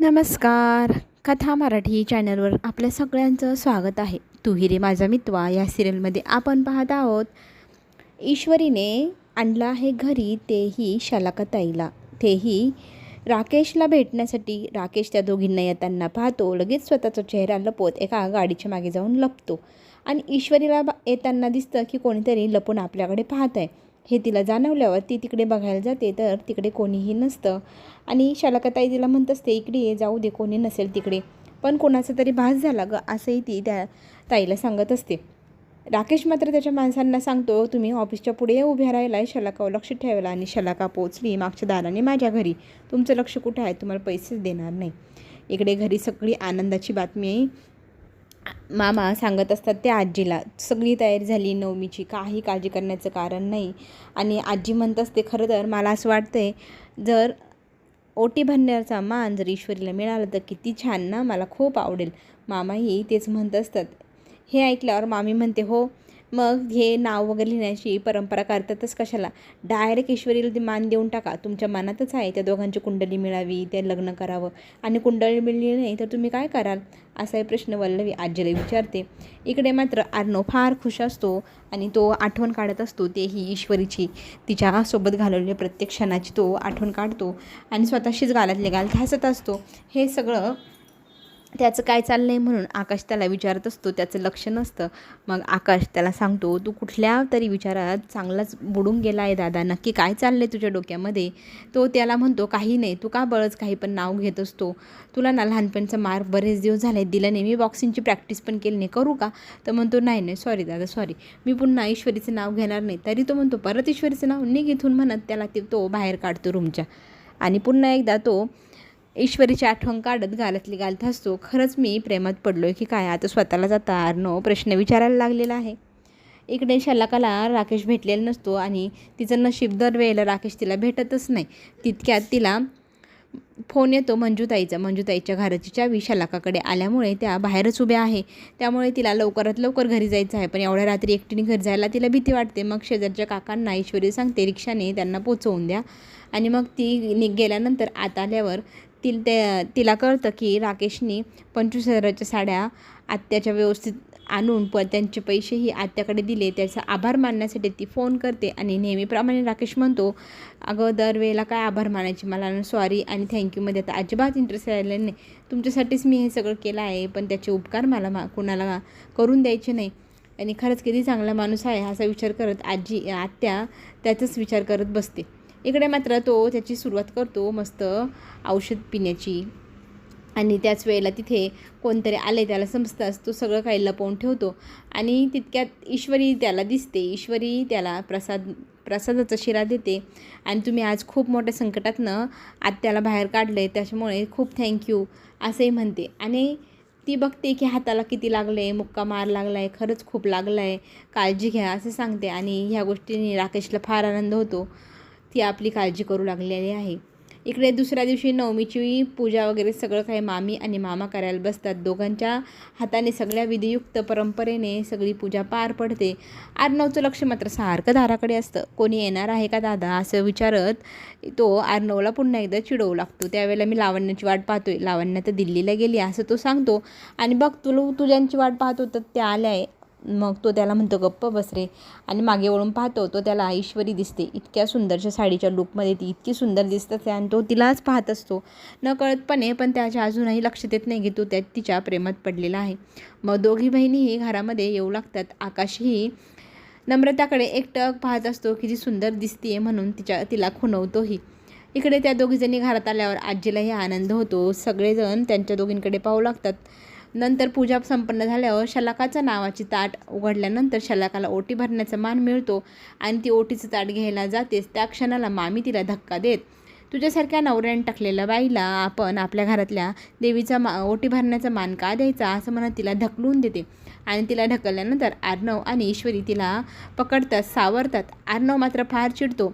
नमस्कार. कथा मराठी चॅनलवर आपल्या सगळ्यांचं स्वागत आहे. तू रे माझा मित्वा या सिरियलमध्ये आपण पाहत आहोत ईश्वरीने आणलं आहे घरी तेही शलाकताईला. तेही राकेशला भेटण्यासाठी राकेश त्या दोघींना येताना पाहतो लगेच स्वतःचा चेहरा लपवत एका गाडीच्या मागे जाऊन लपतो. आणि ईश्वरीला बा- येताना दिसतं की कोणीतरी लपून आपल्याकडे पाहत आहे हे तिला जाणवल्यावर ती तिकडे बघायला जाते तर तिकडे कोणीही नसतं. आणि शलाकाताई तिला म्हणत असते इकडे ये जाऊ दे कोणी नसेल तिकडे. पण कोणाचा तरी भास झाला ग असंही ती त्या ताईला सांगत असते. राकेश मात्र त्याच्या माणसांना सांगतो तुम्ही ऑफिसच्या पुढे उभ्या राहिला आहे शलाकावर लक्ष ठेवायला आणि शलाका पोचली मागच्या दाराने माझ्या घरी. तुमचं लक्ष कुठं आहे? तुम्हाला पैसेच देणार नाही. इकडे घरी सगळी आनंदाची बातमी मामा सांगत असतात त्या आजीला सगळी तयारी झाली नवमीची काही काळजी करण्याचं कारण नाही. आणि आजी म्हणत असते खरं तर मला असं वाटतंय जर ओटी भरण्याचा मान जर ईश्वरीला मिळाला तर किती छान ना मला खूप आवडेल. मामाही तेच म्हणत असतात. हे ऐकल्यावर मामी म्हणते हो मग हे नाव वगैरे लिहिण्याची परंपरा करतातच कशाला? डायरेक्ट ईश्वरीला मान देऊन टाका. तुमच्या मनातच आहे त्या दोघांची कुंडली मिळावी ते लग्न करावं. आणि कुंडली मिळली नाही तर तुम्ही काय कराल? असा प्रश्न वल्लवी आजीला विचारते. इकडे मात्र आर्नो फार खुश असतो आणि तो आठवण काढत असतो तेही ईश्वरीची. तिच्या सोबत घालवलेल्या प्रत्येक क्षणाची तो आठवण काढतो आणि स्वतःशीच गालातले गाल हसत असतो. हे सगळं त्याचं काय चाललं आहे म्हणून आकाश त्याला विचारत असतो त्याचं लक्ष नसतं. मग आकाश त्याला सांगतो तू कुठल्या तरी विचारात चांगलाच बुडून गेला आहे दादा नक्की काय चाललं आहे तुझ्या डोक्यामध्ये? तो त्याला म्हणतो काही नाही तू का बळच काही पण नाव घेत असतो? तुला ना लहानपणचा मार बरेच दिवस झाले दिला नाही. मी बॉक्सिंगची प्रॅक्टिस पण केली नाही करू का? तर म्हणतो नाही नाही सॉरी दादा सॉरी मी पुन्हा ईश्वरीचं नाव घेणार नाही. तरी तो म्हणतो परत ईश्वरीचं नाव निघ इथून म्हणत त्याला ते तो बाहेर काढतो रूमच्या आणि पुन्हा एकदा तो ईश्वरीची आठवण काढत गालातली गालत असतो खरंच मी प्रेमात पडलो आहे की काय? आता स्वतःला जाता अर्नो प्रश्न विचारायला लागलेला आहे. इकडे शलाकाला राकेश भेटलेला नसतो आणि तिचं नशीब दरवेळेला राकेश तिला भेटतच नाही. तितक्यात तिला फोन येतो मंजूताईचा. मंजूताईच्या घराची चावी शलाकाकडे आल्यामुळे त्या बाहेरच उभ्या आहे. त्यामुळे तिला लवकरात लवकर घरी जायचं आहे. पण एवढ्या रात्री एकटीने घरी जायला तिला भीती वाटते. मग शेजारच्या काकांना ईश्वरी सांगते रिक्षाने त्यांना पोचवून द्या. आणि मग ती निघ गेल्यानंतर आत आल्यावर ती त्या तिला कळतं की राकेशनी पंचवीस हजाराच्या साड्या आत्याच्या व्यवस्थित आणून प त्यांचे पैसेही आत्याकडे दिले. त्याचा आभार मानण्यासाठी ती फोन करते आणि नेहमीप्रमाणे राकेश म्हणतो अगं दरवेळेला काय आभार मानायची मला? सॉरी आणि थँक्यूमध्ये आता अजिबात इंटरेस्ट राहिलेलं नाही. तुमच्यासाठीच मी हे सगळं केलं आहे पण त्याचे उपकार मला मा कुणाला करून द्यायचे नाही. आणि खरंच किती चांगला माणूस आहे असा विचार करत आजी आत्या त्याचाच विचार करत बसते. इकडे मात्र तो त्याची सुरुवात करतो मस्त औषध पिण्याची. आणि त्याच वेळेला तिथे कोणतरी आले त्याला समजताच तो सगळं काही लपवून ठेवतो. आणि तितक्यात ईश्वरी त्याला दिसते. ईश्वरी त्याला प्रसाद प्रसादाचा शिरा देते. आणि तुम्ही आज खूप मोठ्या संकटातनं आत्याला बाहेर काढलं आहे त्याच्यामुळे खूप थँक्यू असंही म्हणते. आणि ती बघते की हाताला किती लागलं आहे मुक्का मार लागला आहे खरंच खूप लागला आहे काळजी घ्या असं सांगते. आणि ह्या गोष्टीने राकेशला फार आनंद होतो. ती आपली काळजी करू लागलेली आहे. इकडे दुसऱ्या दिवशी नवमीची पूजा वगैरे सगळं काही मामी आणि मामा करायला बसतात. दोघांच्या हाताने सगळ्या विधियुक्त परंपरेने सगळी पूजा पार पडते. आर्नवचं लक्ष मात्र सारखं दाराकडे असतं. कोणी येणार आहे का दादा? असं विचारत तो आर्नवला पुन्हा एकदा चिडवू लागतो. त्यावेळेला मी लावण्याची वाट पाहतोय. लावण्या तर दिल्लीला गेली असं तो सांगतो. आणि बघ तुला तुझ्यांची वाट पाहतो तर त्या आल्या आहे. मग तो त्याला म्हणतो गप्प बस रे. आणि मागे वळून पाहतो तो त्याला ऐश्वरी दिसते. इतक्या सुंदरच्या साडीच्या लुकमध्ये ती इतकी सुंदर दिसत असते आणि तो तिलाच पाहत असतो. नकळतपणे पण त्याच्या अजूनही लक्ष देत नाही की तो त्या तिच्या प्रेमात पडलेला आहे. मग दोघी बहिणीही घरामध्ये येऊ लागतात. आकाशही नम्रताकडे एकटक पाहत असतो की जी सुंदर दिसतीये म्हणून तिच्या तिला खुणवतोही. इकडे त्या दोघीजणी घरात आल्यावर आजीलाही आनंद होतो. सगळेजण त्यांच्या दोघींकडे पाहू लागतात. नंतर पूजा संपन्न झाल्यावर शलाकाचं नावाची ताट उघडल्यानंतर शलाकाला ओटी भरण्याचा मान मिळतो आणि ती ओटीचं ताट घ्यायला जातेच. त्या क्षणाला मामी तिला धक्का देत तुझ्यासारख्या नवऱ्याने टाकलेल्या बाईला आपण आपल्या घरातल्या देवीचा मा ओटी भरण्याचा मान का द्यायचा? असं म्हणत तिला ढकलून देते. आणि तिला ढकलल्यानंतर आर्णव आणि ईश्वरी तिला पकडतात सावरतात. आर्णव मात्र फार चिडतो.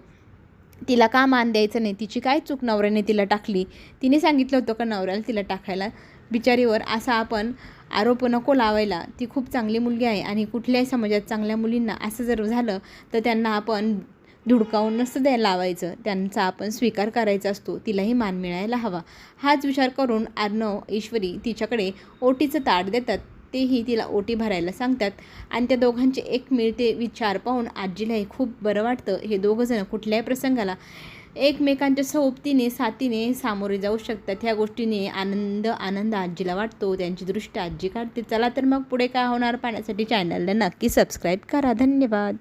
तिला का मान द्यायचं नाही? तिची काय चूक नवऱ्याने तिला टाकली? तिने सांगितलं होतं का नवऱ्याला तिला टाकायला बिचारीवर असा आपण आरोप नको लावायला. ती खूप चांगली मुलगी आहे आणि कुठल्याही समाजात चांगल्या मुलींना असं जर झालं तर त्यांना आपण धुडकावून नसतं द्यायला लावायचं. त्यांचा आपण स्वीकार करायचा असतो. तिलाही मान मिळायला हवा. हाच विचार करून अर्णव ईश्वरी तिच्याकडे ओटीचं ताट देतात. तेही तिला ओटी भरायला सांगतात. आणि त्या दोघांचे एक मिळते विचार पाहून आजीलाही खूप बरं वाटतं. हे दोघंजणं कुठल्याही प्रसंगाला एकमेकांच्या सोबतीने साथीने सामोरे जाऊ शकतात. ह्या गोष्टीने आनंद आनंद आजीला वाटतो. त्यांची दृष्टी आजी काढते. चला तर मग पुढे काय होणार पाहण्यासाठी चॅनलला नक्की सबस्क्राईब करा. धन्यवाद.